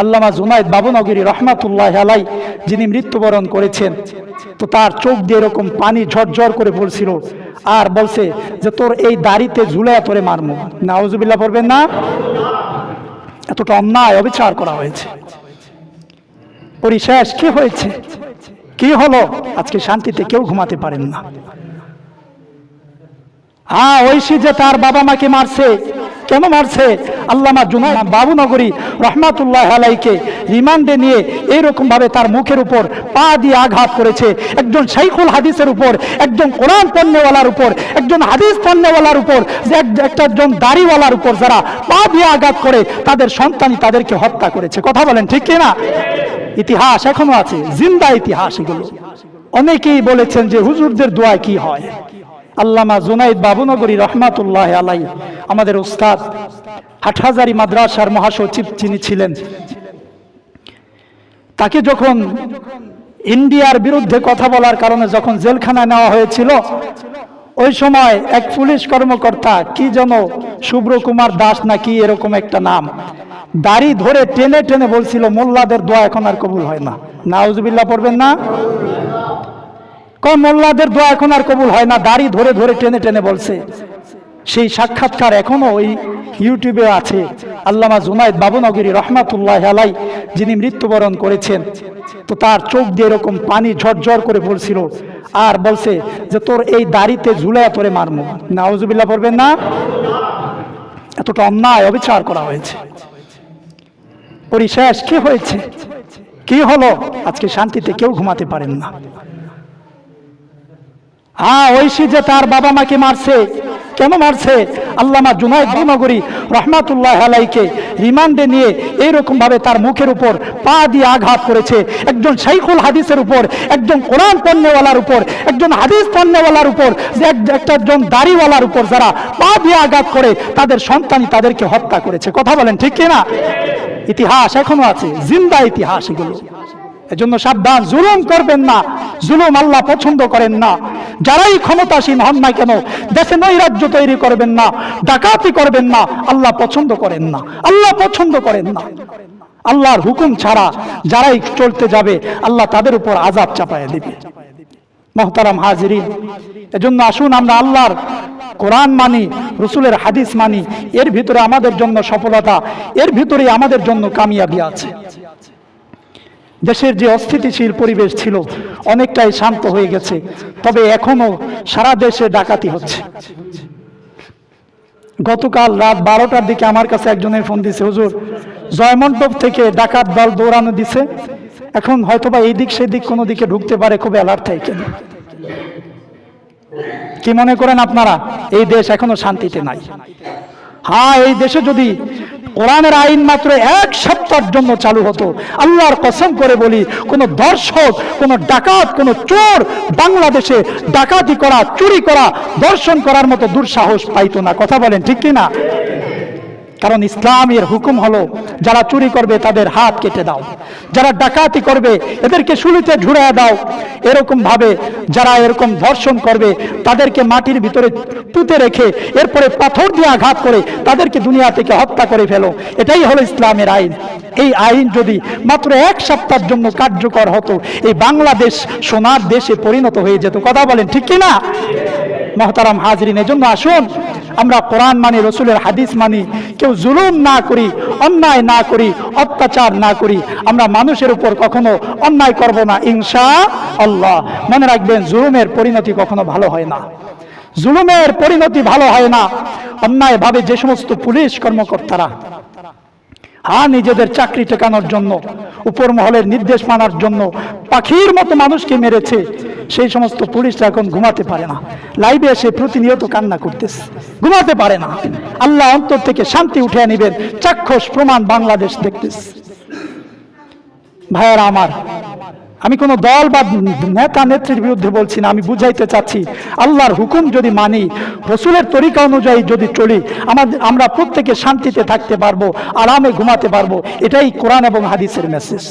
আল্লামা জুনাইদ বাবুনগরী রহমাতুল্লাহ আলাই যিনি মৃত্যুবরণ করেছেন, তো তার চোখ দিয়ে এরকম পানি ঝরঝর করে পড়ছিল আর বলছে যে, তোর এই দাড়িতে ঝুলায় তোরে মারমু। নাউজুবিল্লাহ পড়বেন না? এতটা অন্যায় অবিচার করা হয়েছে। পরিশেষ, কি হয়েছে? কি হলো? আজকে শান্তিতে কেউ ঘুমাতে পারেন না। হ্যাঁ ঐশী যে তার বাবা মাকে মারছে কেন মারছে? আল্লামা জুনাই বাবুনগরী রহমাতুল্লাহ আলাইকে রিমান্ডে নিয়ে এইরকম ভাবে তার মুখের উপর পা দিয়ে আঘাত করেছে। একজন শাইখুল হাদিসের উপর, একজন কোরআন পণ্যওয়ালার উপর, একজন হাদিস পণ্যওয়ালার উপর একটা একজন দাড়িওয়ালার উপর যারা পা দিয়ে আঘাত করে, তাদের সন্তানই তাদেরকে হত্যা করেছে। কথা বলেন, ঠিক কিনা? ইতিহাস এখনও আছে, জিন্দা ইতিহাস এগুলো। অনেকেই বলেছেন যে হুজুরদের দোয়ায় কি হয়? আল্লামা জুনাইদ বাবুনগরী রহমাতুল্লাহ আলাই আমাদের উস্তাদ হাটহাজারি মাদ্রাসার মহাসচিব যিনি ছিলেন, তাকে যখন ইন্ডিয়ার বিরুদ্ধে কথা বলার কারণে যখন জেলখানায় নেওয়া হয়েছিল, ওই সময় এক পুলিশ কর্মকর্তা, কি যেন শুভ্র কুমার দাস নাকি এরকম একটা নাম, দাড়ি ধরে টেনে টেনে বলছিল, মোল্লাদের দোয়া এখন আর কবুল হয় না। নাউজুবিল্লাহ পড়বেন না? কোন মোল্লাদের দোয়া এখন আর কবুল হয় না, দাড়ি ধরে ধরে টেনে টেনে বলছে। সেই সাক্ষাৎকার এখনও ওই ইউটিউবে আছে। আল্লামা জুনাইদ বাবুনগরী রহমাতুল্লাহ আলাই যিনি মৃত্যুবরণ করেছেন। তো তার চোখ দিয়ে এরকম পানি ঝরঝর করে পড়ছিল আর বলছে যে, তোর এই দাড়িতে ঝুলায় তোরে মারমু। নাউজুবিল্লাহ পড়বেন না? এতটা অন্যায় অবিচার করা হয়েছে। পরিশেষ, কি হয়েছে? কি হলো? আজকে শান্তিতে কেউ ঘুমাতে পারেন না। হ্যাঁ ঐশী যে তার বাবা মাকে মারছে। কেন মারছে? আল্লামা জুনাইদ নগরী রহমাতুল্লাহ আলাইকে রিমান্ডে নিয়ে এইরকম ভাবে তার মুখের উপর পা দিয়ে আঘাত করেছে। একজন শাইখুল হাদিসের উপর, একজন কোরআন পণ্যওয়ালার উপর, একজন হাদিস পণ্যওয়ালার উপর, যে এক- একটা একজন দাড়িওয়ালার উপর যারা পা দিয়ে আঘাত করে, তাদের সন্তানই তাদেরকে হত্যা করেছে। কথা বলেন ঠিক কিনা? ইতিহাস এখনও আছে, জিন্দা ইতিহাস এগুলো। এজন্য সাবধান, জুলুম করবেন না। জুলুম আল্লাহ পছন্দ করেন না। যারাই ক্ষমতাসীন হন না কেন, দেশে নৈরাজ্য তৈরি করবেন না, ডাকাতি করবেন না, আল্লাহ পছন্দ করেন না। আল্লাহ পছন্দ করেন না। আল্লাহর হুকুম ছাড়া যারাই চলতে যাবে, আল্লাহ তাদের উপর আজাব চাপায় দিবে। মহতারাম হাজিরিন, এজন্য আসুন আমরা আল্লাহর কোরআন মানি, রসুলের হাদিস মানি, এর ভিতরে আমাদের জন্য সফলতা, এর ভিতরে আমাদের জন্য কামিয়াবি আছে। দেশের যে অস্থিতিশীল পরিবেশ ছিল, অনেকটাই শান্ত হয়ে গেছে। তবে এখনও সারা দেশে ডাকাতি হচ্ছে। গতকাল রাত বারোটার দিকে আমার কাছে একজনের ফোন দিছে, হুজুর, জয়মণ্ডপ থেকে ডাকাত দল দৌড়ানো দিছে। এখন হয়তোবা এই দিক সেই দিক কোনো দিকে ঢুকতে পারে, খুব অ্যালার্ট থাকে কি মনে করেন আপনারা? এই দেশ এখনও শান্তিতে নাই। হ্যাঁ এই দেশে যদি কোরআনের আইন মাত্র এক সপ্তাহের জন্য চালু হতো। আল্লাহর কসম করে বলি, কোনো দর্শক, কোনো ডাকাত, কোনো চোর বাংলাদেশে ডাকাতি করা, চুরি করা, দর্শন করার মতো দুঃসাহস পাইতো না। কথা বলেন ঠিক কি না কারণ ইসলামের হুকুম হলো, যারা চুরি করবে তাদের হাত কেটে দাও। যারা ডাকাতি করবে, এদেরকে শুলিতে ঝুড়ায় দাও। এরকম ভাবে যারা এরকম ধর্ষণ করবে, তাদেরকে মাটির ভিতরে পুঁতে রেখে, এরপরে পাথর দিয়ে আঘাত করে, তাদেরকে দুনিয়া থেকে হত্যা করে ফেলো। এটাই হলো ইসলামের আইন। এই আইন যদি মাত্র এক সপ্তাহের জন্য কার্যকর হতো, এই বাংলাদেশ সোনার দেশে পরিণত হয়ে যেত। কথা বলেন, ঠিক কি না মহতারাম হাজরিন, এজন্য আসুন। আমরা কোরআন মানি, রসুলের হাদিস মানি, কেউ জুলুম না করি, অন্যায় না করি, অত্যাচার না করি, আমরা মানুষের উপর কখনো অন্যায় করব না ইনশা আল্লাহ মনে রাখবেন, জুলুমের পরিণতি কখনো ভালো হয় না। জুলুমের পরিণতি ভালো হয় না। অন্যায়ভাবে যে সমস্ত পুলিশ কর্মকর্তারা হ্যাঁ নিজেদের চাকরি টেকানোর জন্য, উপর মহলের নির্দেশ মানার জন্য পাখির মতো মানুষকে মেরেছে। সেই সমস্ত পুলিশরা এখন ঘুমাতে পারে না। লাইভে এসে প্রতিনিয়ত কান্না করতেছে। ঘুমাতে পারে না। আল্লাহ অন্তর থেকে শান্তি উঠে নেবেন। চাক্ষুষ প্রমাণ বাংলাদেশ দেখতেছে। ভাইয়ারা আমার আমি কোনো দল বা নেতা নেত্রীর বিরুদ্ধে বলছি না, আমি বুঝাইতে চাচ্ছি, আল্লাহর হুকুম যদি মানি, রসুলের তরিকা অনুযায়ী যদি চলি, আমাদের, আমরা প্রত্যেকে শান্তিতে থাকতে পারব, আরামে ঘুমাতে পারব, এটাই কোরআন এবং হাদিসের মেসেজ